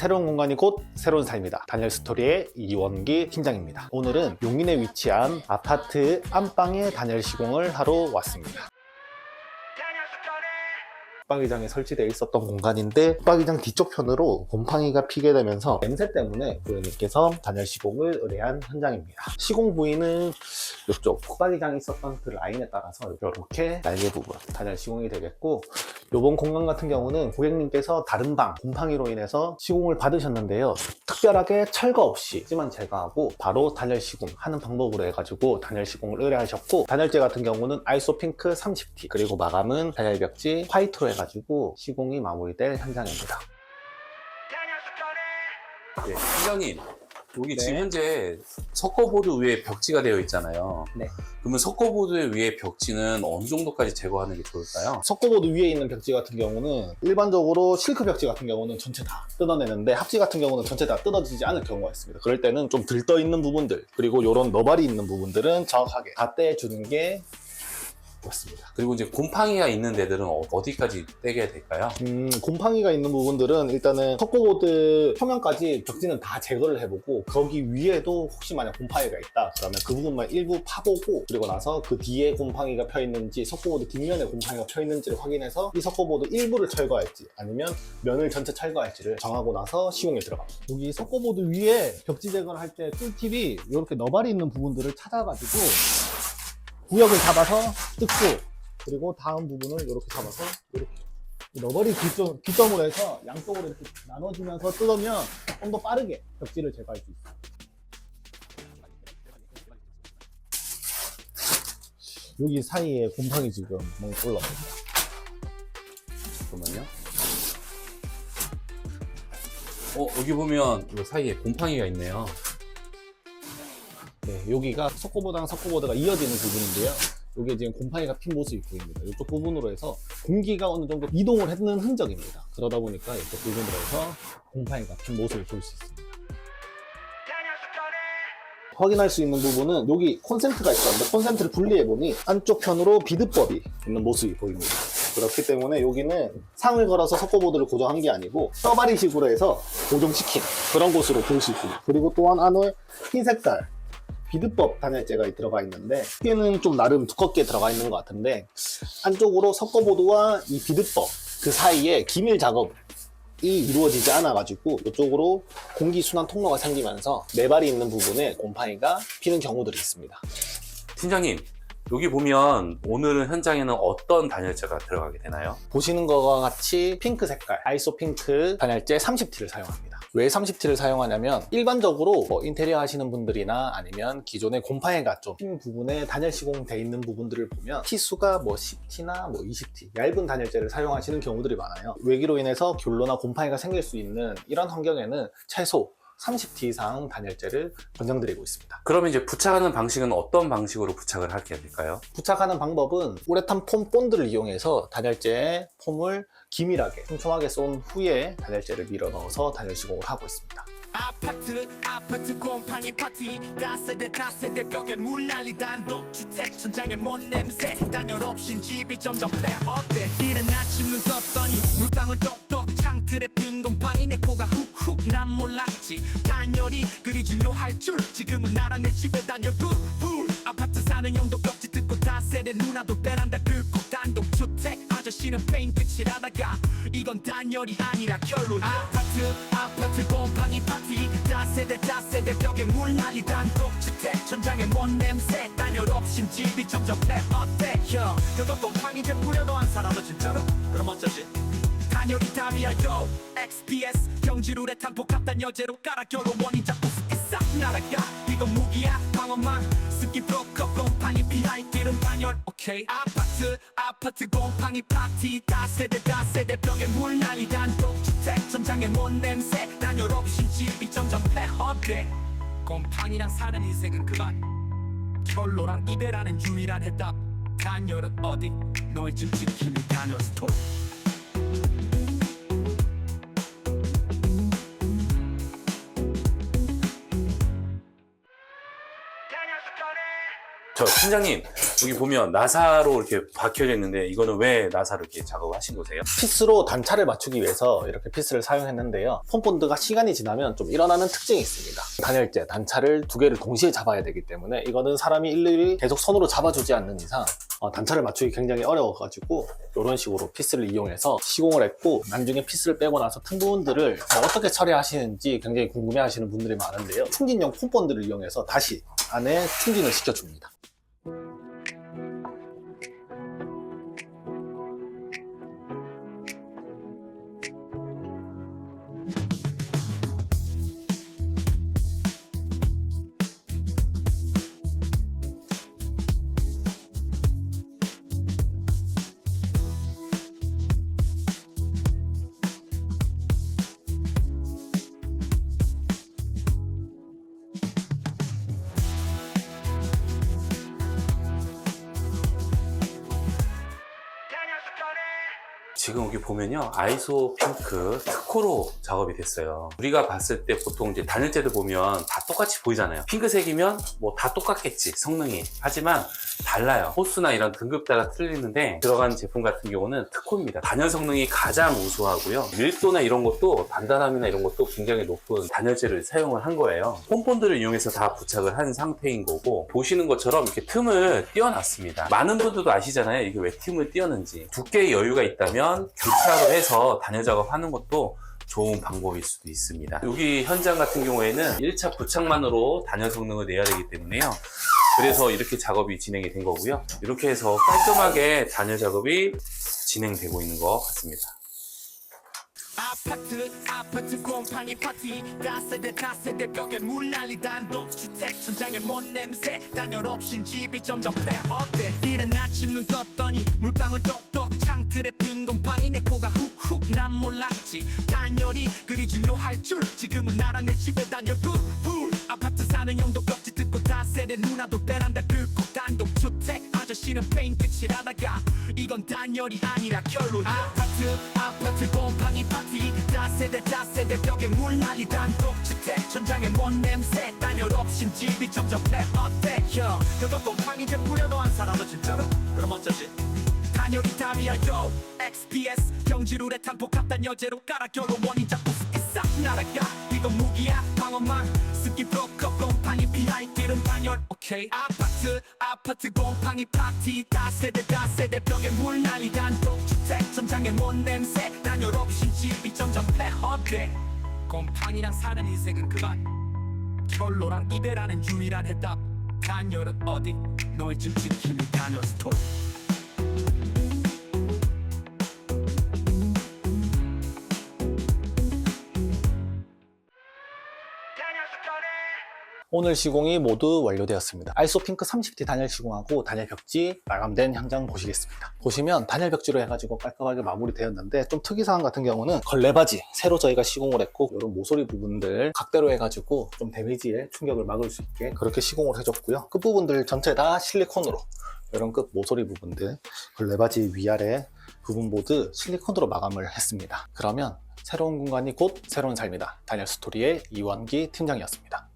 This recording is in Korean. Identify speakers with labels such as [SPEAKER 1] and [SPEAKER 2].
[SPEAKER 1] 새로운 공간이 곧 새로운 삶이다. 다니엘 스토리의 이원기 팀장입니다. 오늘은 용인에 위치한 아파트 안방에 다니엘 시공을 하러 왔습니다. 붙박이장이 설치되어 있었던 공간인데 붙박이장 뒤쪽 편으로 곰팡이가 피게 되면서 냄새 때문에 고객님께서 단열 시공을 의뢰한 현장입니다. 시공 부위는 이쪽 붙박이장이 있었던 그 라인에 따라서 이렇게 날개 부분 단열 시공이 되겠고 이번 공간 같은 경우는 고객님께서 다른 방 곰팡이로 인해서 시공을 받으셨는데요. 특별하게 철거 없이 찌만 제거하고 바로 단열 시공 하는 방법으로 해가지고 단열 시공을 의뢰하셨고 단열재 같은 경우는 아이소 핑크 30T 그리고 마감은 단열 벽지 화이트로 해가지고 시공이 마무리될 현장입니다.
[SPEAKER 2] 네, 팀장님, 여기
[SPEAKER 1] 네.
[SPEAKER 2] 지금 현재 석고보드 위에 벽지가 되어 있잖아요.
[SPEAKER 1] 네.
[SPEAKER 2] 그러면 석고보드 위에 벽지는 어느 정도까지 제거하는 게 좋을까요?
[SPEAKER 1] 석고보드 위에 있는 벽지 같은 경우는 일반적으로 실크 벽지 같은 경우는 전체 다 뜯어내는데 합지 같은 경우는 전체 다 뜯어지지 않을 경우가 있습니다. 그럴 때는 좀 들떠 있는 부분들 그리고 이런 너발이 있는 부분들은 정확하게 다 떼주는 게 맞습니다.
[SPEAKER 2] 그리고 이제 곰팡이가 있는 데들은 어- 어디까지 떼게 될까요?
[SPEAKER 1] 음, 곰팡이가 있는 부분들은 일단은 석고보드 표면까지 벽지는 다 제거를 해보고 거기 위에도 혹시 만약 곰팡이가 있다 그러면 그 부분만 일부 파보고 그리고 나서 그 뒤에 곰팡이가 펴 있는지 석고보드 뒷면에 곰팡이가 펴 있는지를 확인해서 이 석고보드 일부를 철거할지 아니면 면을 전체 철거할지를 정하고 나서 시공에 들어갑니다. 여기 석고보드 위에 벽지 제거를 할 때 꿀팁이 이렇게 너발이 있는 부분들을 찾아가지고 구역을 잡아서 뜯고 그리고 다음 부분을 이렇게 잡아서 이렇게 너버리 기점, 기점으로 해서 양쪽으로 이렇게 나눠주면서 뜯으면 좀 더 빠르게 벽지를 제거할 수 있어요. 여기 사이에 곰팡이 지금 멍 올라옵니다.
[SPEAKER 2] 잠깐만요. 어, 여기 보면 이 사이에 곰팡이가 있네요.
[SPEAKER 1] 네, 여기가 석고보드랑 석고보드가 이어지는 부분인데요. 여기 지금 곰팡이가 핀 모습이 보입니다. 이쪽 부분으로 해서 공기가 어느 정도 이동을 했는 흔적입니다. 그러다 보니까 이쪽 부분으로 해서 곰팡이가 핀 모습을 볼 수 있습니다. 확인할 수 있는 부분은 여기 콘센트가 있었는데 콘센트를 분리해 보니 안쪽 편으로 비드법이 있는 모습이 보입니다. 그렇기 때문에 여기는 상을 걸어서 석고보드를 고정한 게 아니고 떠바리식으로 해서 고정시킨 그런 곳으로 볼 수 있습니다. 그리고 또한 안에 흰 색깔 비드법 단열재가 들어가 있는데 크기는 좀 나름 두껍게 들어가 있는 것 같은데 안쪽으로 석고보드와 이 비드법 그 사이에 기밀 작업이 이루어지지 않아 가지고 이쪽으로 공기 순환 통로가 생기면서 네발이 있는 부분에 곰팡이가 피는 경우들이 있습니다.
[SPEAKER 2] 팀장님, 여기 보면 오늘은 현장에는 어떤 단열재가 들어가게 되나요?
[SPEAKER 1] 보시는 것과 같이 핑크 색깔 아이소 핑크 단열재 30T를 사용합니다. 왜 30T를 사용하냐면 일반적으로 뭐 인테리어 하시는 분들이나 아니면 기존에 곰팡이가 좀핀 부분에 단열 시공돼 있는 부분들을 보면 T수가 뭐 10T나 뭐 20T 얇은 단열재를 사용하시는 경우들이 많아요. 외기로 인해서 귤로나 곰팡이가 생길 수 있는 이런 환경에는 최소 30T 이상 단열재를 권장드리고 있습니다.
[SPEAKER 2] 그러면 이제 부착하는 방식은 어떤 방식으로 부착을 하게 될까요?
[SPEAKER 1] 부착하는 방법은 우레탄 폼 본드를 이용해서 단열재에 폼을 기밀하게 촘촘하게 쏜 후에 단열재를 밀어 넣어서 단열 시공을 하고 있습니다.
[SPEAKER 3] 아파트 아파트 곰팡이 파티 다세대 다세대 벽에 물 날리단 녹주택 천장에 뭔 냄새 단열 없인 집이 점점 내 어때 줄 지금은 나랑 내 집에 단열 굿불 아파트 사는 형도 벽지 뜯고 다 세대 누나도 베란다 긁고 단독주택. 아저씨는 페인트 칠하다가 이건 단열이 아니라 결론. 아파트 아파트 곰팡이 파티. 다세대 다세대 벽에 물 날리단 독주택 천장에 뭔 냄새. 단열 없인 집이 점점 내 어때? 형 너도 곰팡이 좀 뿌려도 안 살아도 진짜로? 그럼 어쩌지? 단열이 답이야 yo XPS 경지로 레탄 복합단 여제로 깔아 결혼 원인 잡고 싹 날아가. 이건 무기야. 방어망. 습기 프로커 곰팡이 비하인드는 단열. 오케이. 아파트 아파트 곰팡이 파티. 다세대 다세대. 벽에 물 날리단 독주택. 천장에 뭔 냄새? 단열 없인 집이 점점 폐허돼. 곰팡이랑 사는 인생은 그만. 결로랑 이별하는 유일한 해답. 단열은 어디? 너의 집 지키는 단열 스토
[SPEAKER 2] 저 팀장님 여기 보면 나사로 이렇게 박혀져 있는데 이거는 왜 나사로 이렇게 작업을 하신 거세요?
[SPEAKER 1] 피스로 단차를 맞추기 위해서 이렇게 피스를 사용했는데요. 폼본드가 시간이 지나면 좀 일어나는 특징이 있습니다. 단열재, 단차를 두 개를 동시에 잡아야 되기 때문에 이거는 사람이 일일이 계속 손으로 잡아주지 않는 이상 어, 단차를 맞추기 굉장히 어려워가지고 이런 식으로 피스를 이용해서 시공을 했고 나중에 피스를 빼고 나서 틈 부분들을 뭐 어떻게 처리하시는지 굉장히 궁금해하시는 분들이 많은데요. 충진용 폼본드를 이용해서 다시 안에 충진을 시켜줍니다.
[SPEAKER 2] 지금 여기 보면요 아이소 핑크 특호로 작업이 됐어요. 우리가 봤을 때 보통 이제 단열재들 보면 다 똑같이 보이잖아요. 핑크색이면 뭐 다 똑같겠지 성능이. 하지만 달라요. 호수나 이런 등급 따라 틀리는데 들어간 제품 같은 경우는 특호입니다. 단열 성능이 가장 우수하고요. 밀도나 이런 것도 단단함이나 이런 것도 굉장히 높은 단열재를 사용을 한 거예요. 폼본드를 이용해서 다 부착을 한 상태인 거고 보시는 것처럼 이렇게 틈을 띄워놨습니다. 많은 분들도 아시잖아요. 이게 왜 틈을 띄웠는지. 두께의 여유가 있다면 교차로 해서 단열 작업하는 것도 좋은 방법일 수도 있습니다. 여기 현장 같은 경우에는 1차 부착만으로 단열 성능을 내야 되기 때문에요. 그래서 이렇게 작업이 진행이 된 거고요. 이렇게 해서 깔끔하게 단열 작업이 진행되고 있는 것 같습니다.
[SPEAKER 3] 아파트 아파트 곰팡이 파티 다세대 다세대 벽에 물 날리단 독주택 천장에 뭔 냄새 단열 없인 집이 점점 배 어때 이른 아침 눈 떴더니 물방울 똑똑 곰팡이 내 코가 훅훅 난 몰랐지. 단열이 그리 중요할 줄. 지금은 나랑 내 집에 단열 굿불 아파트 사는 형도 껍질 뜯고 다 세대 누나도 베란다. 긁고 단독주택. 아저씨는 페인트 칠하다가 이건 단열이 아니라 결론. 아파트 아파트 곰팡이 파티. 다세대 다세대 벽에 물 날리단 독주택. 천장에 뭔 냄새? 단열 없인 집이 점점 내 어때 형 그거 곰팡이 좀 뿌려놓은 사람은 진짜로? 그럼 어쩌지 단열이 답이야요 XPS 경지룰에 탄폭합 단열재로 깔아 결혼 원인 잡고 싹 날아가. 이건 무기야 방어망 습기 프로컵 곰팡이 PI들은 단열. 오케이 아파트 아파트 곰팡이 파티. 다세대 다세대 벽에 물 날리단 독주택 천장에 뭔 냄새. 단열 없인 집이 점점 폐허돼. 곰팡이랑 사는 인생은 그만. 결로랑 이별하는 유일한 해답. 단열은 어디? 널좀 지키는 단열 스토리
[SPEAKER 1] 오늘 시공이 모두 완료되었습니다. 알소 핑크 30D 단열 시공하고 단열 벽지 마감된 현장 보시겠습니다. 보시면 단열 벽지로 해가지고 깔끔하게 마무리되었는데 좀 특이사항 같은 경우는 걸레바지 새로 저희가 시공을 했고 이런 모서리 부분들 각대로 해가지고 좀 데미지에 충격을 막을 수 있게 그렇게 시공을 해줬고요. 끝부분들 전체 다 실리콘으로 이런 끝 모서리 부분들 걸레바지 위아래 부분 모두 실리콘으로 마감을 했습니다. 그러면 새로운 공간이 곧 새로운 삶이다. 단열 스토리의 이완기 팀장이었습니다.